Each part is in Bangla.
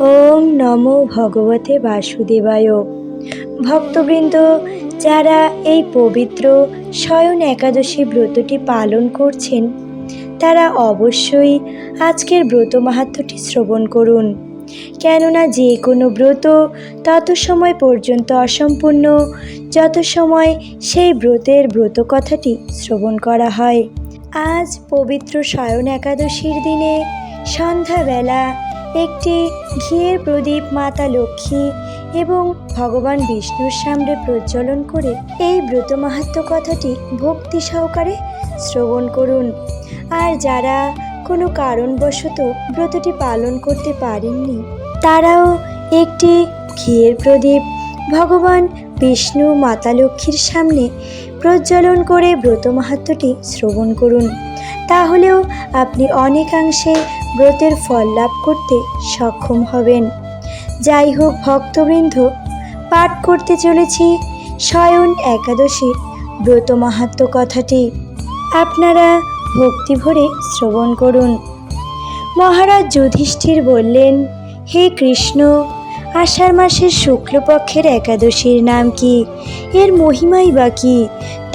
ওম নমো ভগবতে বাসুদেবায়। ভক্তবৃন্দ, যারা এই পবিত্র শয়ন একাদশী ব্রতটি পালন করছেন, তারা অবশ্যই আজকের ব্রত মাহাত্ম্যটি শ্রবণ করুন। কেননা যে কোনো ব্রত তত সময় পর্যন্ত অসম্পূর্ণ, যত সময় সেই ব্রতের ব্রত কথাটি শ্রবণ করা হয়। আজ পবিত্র শয়ন একাদশীর দিনে সন্ধ্যাবেলা একটি ঘিয়ের প্রদীপ মাতা লক্ষ্মী এবং ভগবান বিষ্ণুর সামনে প্রজ্বলন করে এই ব্রত মাহাত্ম্য কথাটি ভক্তি সহকারে শ্রবণ করুন। আর যারা কোনো কারণবশত ব্রতটি পালন করতে পারেননি, তারাও একটি ঘিয়ের প্রদীপ ভগবান বিষ্ণু মাতা লক্ষ্মীর সামনে প্রজ্বলন করে ব্রত মাহাত্ম্যটি শ্রবণ করুন। তাহলেও আপনি অনেকাংশে ব্রতের ফল লাভ করতে সক্ষম হবেন। যাই হোক, ভক্তবৃন্দ, পাঠ করতে চলেছি শয়ন একাদশী ব্রত মাহাত্ম্য কথাটি। আপনারা ভক্তি ভরে শ্রবণ করুন। মহারাজ যুধিষ্ঠির বললেন, হে কৃষ্ণ, আষাঢ় মাসের শুক্লপক্ষের একাদশীর নাম কি? এর মহিমাই বা কি?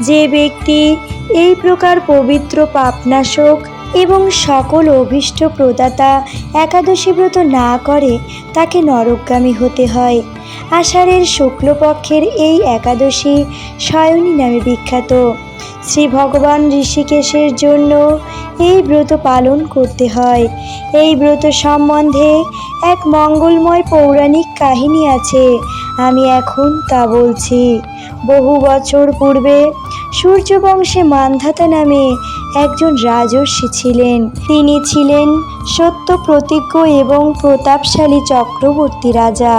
যে ব্যক্তি এই প্রকার পবিত্র পাপনাশক এবং সকল অভীষ্ট প্রদাতা একাদশী ব্রত না করে তাকে নরকগামী হতে হয়। আষাঢ়ের শুক্লপক্ষের এই একাদশী সায়নী নামে বিখ্যাত। শ্রী ভগবান ঋষিকেশের জন্য এই ব্রত পালন করতে হয়। এই ব্রত সম্বন্ধে এক মঙ্গলময় পৌরাণিক কাহিনী আছে। আমি এখন তা বলছি। বহু বছর পূর্বে সূর্যবংশে মান্ধাতা নামে একজন রাজর্ষি ছিলেন। তিনি ছিলেন সত্য প্রতিজ্ঞ এবং প্রতাপশালী চক্রবর্তী রাজা।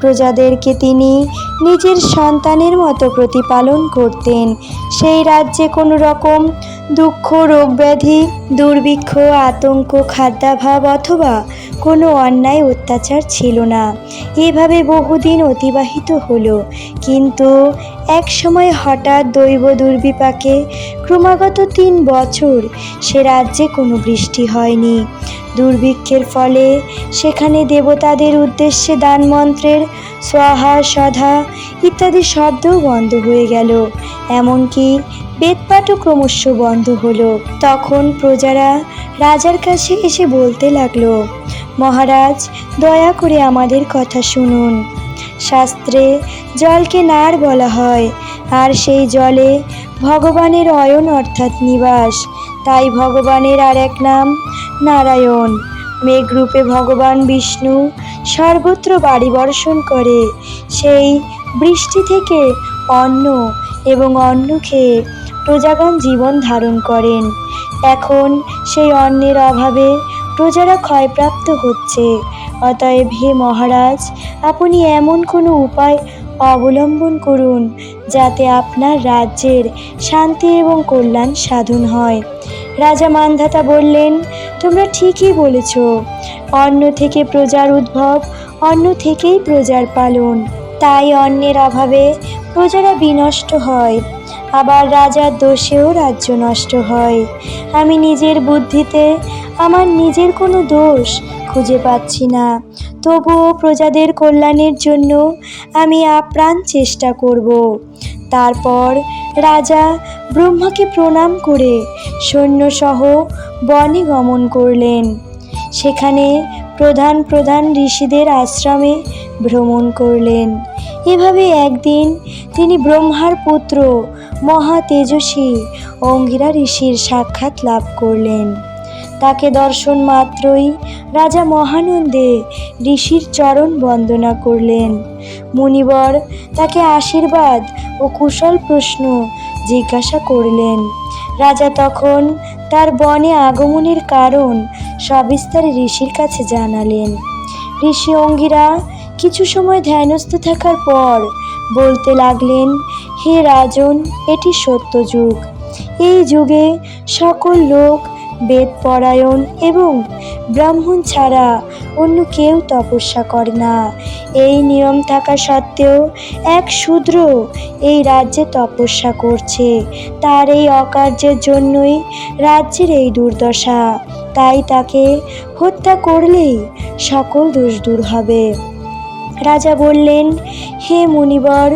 প্রজাদেরকে তিনি নিজের সন্তানের মতো প্রতিপালন করতেন। সেই রাজ্যে কোনো রকম দুঃখ, রোগব্যাধি, দুর্ভিক্ষ, আতঙ্ক, খাদ্যাভাব অথবা কোনো অন্যায় অত্যাচার ছিল না। এভাবে বহুদিন অতিবাহিত হলো। কিন্তু এক সময় হঠাৎ দৈব দুর্বিপাকে ক্রমাগত তিন বছর সে রাজ্যে কোনো বৃষ্টি হয়নি। দুর্ভিক্ষের ফলে সেখানে দেবতাদের উদ্দেশ্যে দান মন্ত্রের স্বাহা সধা ইত্যাদি শব্দও বন্ধ হয়ে গেল। এমনকি বেদপাঠও ক্রমশ বন্ধ হলো। তখন প্রজারা রাজার কাছে এসে বলতে লাগল, মহারাজ, দয়া করে আমাদের কথা শুনুন। শাস্ত্রে জলকে নার বলা হয়, আর সেই জলে ভগবানের অয়ন অর্থাৎ নিবাস। তাই ভগবানের আর এক নাম নারায়ণ। মেঘরূপে ভগবান বিষ্ণু সর্বত্র বাড়ি বর্ষণ করে। সেই বৃষ্টি থেকে অন্ন এবং অন্ন খেয়ে প্রজাগণ জীবন ধারণ করেন। এখন সেই অন্নের অভাবে প্রজারা ক্ষয়প্রাপ্ত হচ্ছে। অতএব হে মহারাজ, আপনি এমন কোনো উপায় অবলম্বন করুন যাতে আপনার রাজ্যের শান্তি এবং কল্যাণ সাধন হয়। রাজা মান্ধাতা বললেন, তোমরা ঠিকই বলেছ। অন্ন থেকে প্রজার উদ্ভব, অন্ন থেকেই প্রজার পালন। তাই অন্যের অভাবে প্রজারা বিনষ্ট হয়। আবার রাজার দোষেও রাজ্য নষ্ট হয়। আমি নিজের বুদ্ধিতে আমার নিজের কোনো দোষ খুঁজে পাচ্ছি না। তবুও প্রজাদের কল্যাণের জন্য আমি আপ্রাণ চেষ্টা করব। তারপর রাজা ব্রহ্মাকে প্রণাম করে সৈন্যসহ বনে গমন করলেন। সেখানে প্রধান প্রধান ঋষিদের আশ্রমে ভ্রমণ করলেন। এভাবে একদিন তিনি ব্রহ্মার পুত্র মহা তেজস্বী অঙ্গিরা ঋষির সাক্ষাৎ লাভ করলেন। তাকে দর্শন মাত্রই রাজা মহানন্দে ঋষির চরণ বন্দনা করলেন। মুনিবর তাকে আশীর্বাদ ও কুশল প্রশ্ন জিজ্ঞাসা করলেন। রাজা তখন তার বনে আগমনের কারণ সবিস্তারে ঋষির কাছে জানালেন। ঋষি অঙ্গিরা কিছু সময় ধ্যানস্থ থাকার পর বলতে লাগলেন, হে রাজন, এটি সত্য যুগ এই যুগে সকল লোক বেদ পরায়ণ এবং ব্রাহ্মণ ছাড়া অন্য কেউ তপস্যা করে না। এই নিয়ম থাকা সত্ত্বেও এক শূদ্র এই রাজ্যে তপস্যা করছে। তার এই অকার্যের জন্যই রাজ্যের এই দুর্দশা। তাই তাকে হত্যা করলেই সকল দোষ দূর হবে। রাজা বললেন, হে মুনিবর,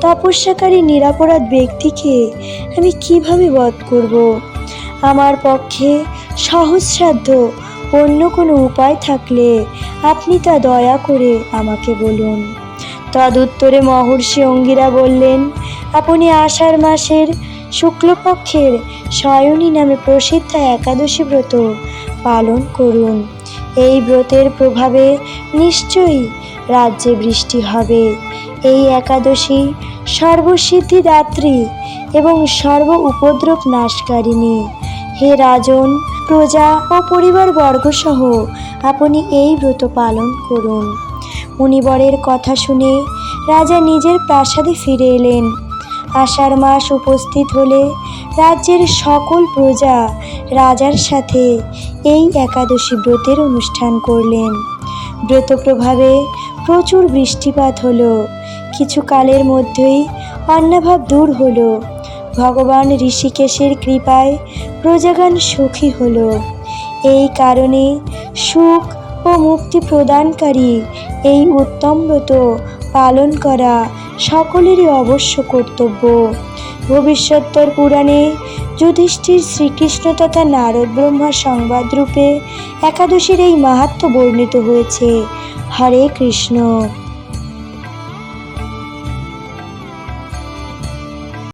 তপস্যাকারী নিরাপরাধ ব্যক্তিকে আমি কীভাবে বধ করব? আমার পক্ষে সহজসাধ্য অন্য কোনো উপায় থাকলে আপনি তা দয়া করে আমাকে বলুন। তদুত্তরে মহর্ষি অঙ্গিরা বললেন, আপনি আষাঢ় মাসের শুক্লপক্ষের শয়নী নামে প্রসিদ্ধ একাদশী ব্রত পালন করুন। এই ব্রতের প্রভাবে নিশ্চয়ই রাজ্যে বৃষ্টি হবে। এই একাদশী সর্বসিদ্ধিদাত্রী এবং সর্ব উপদ্রব নাশকারিণী হে রাজন, প্রজা ও পরিবার পরিবারবর্গসহ আপনি এই ব্রত পালন করুন। মুনিবরের কথা শুনে রাজা নিজের প্রাসাদে ফিরে এলেন। আষাঢ় মাস উপস্থিত হলে রাজ্যের সকল প্রজা রাজার সাথে এই একাদশী ব্রতের অনুষ্ঠান করলেন। ব্রত প্রভাবে প্রচুর বৃষ্টিপাত হলো। কিছু কালের মধ্যেই অন্নাভাব দূর হলো। ভগবান ঋষিকেশের কৃপায় প্রজাগান সুখী হলো। এই কারণে সুখ ও মুক্তি প্রদানকারী এই উত্তম ব্রত পালন করা সকলেরই অবশ্য কর্তব্য। ভবিষ্যত্তর পুরাণে যুধিষ্ঠির শ্রীকৃষ্ণ তথা নারদ ব্রহ্মা সংবাদ রূপে একাদশীর এই মাহাত্ম্য বর্ণিত হয়েছে। হরে কৃষ্ণ।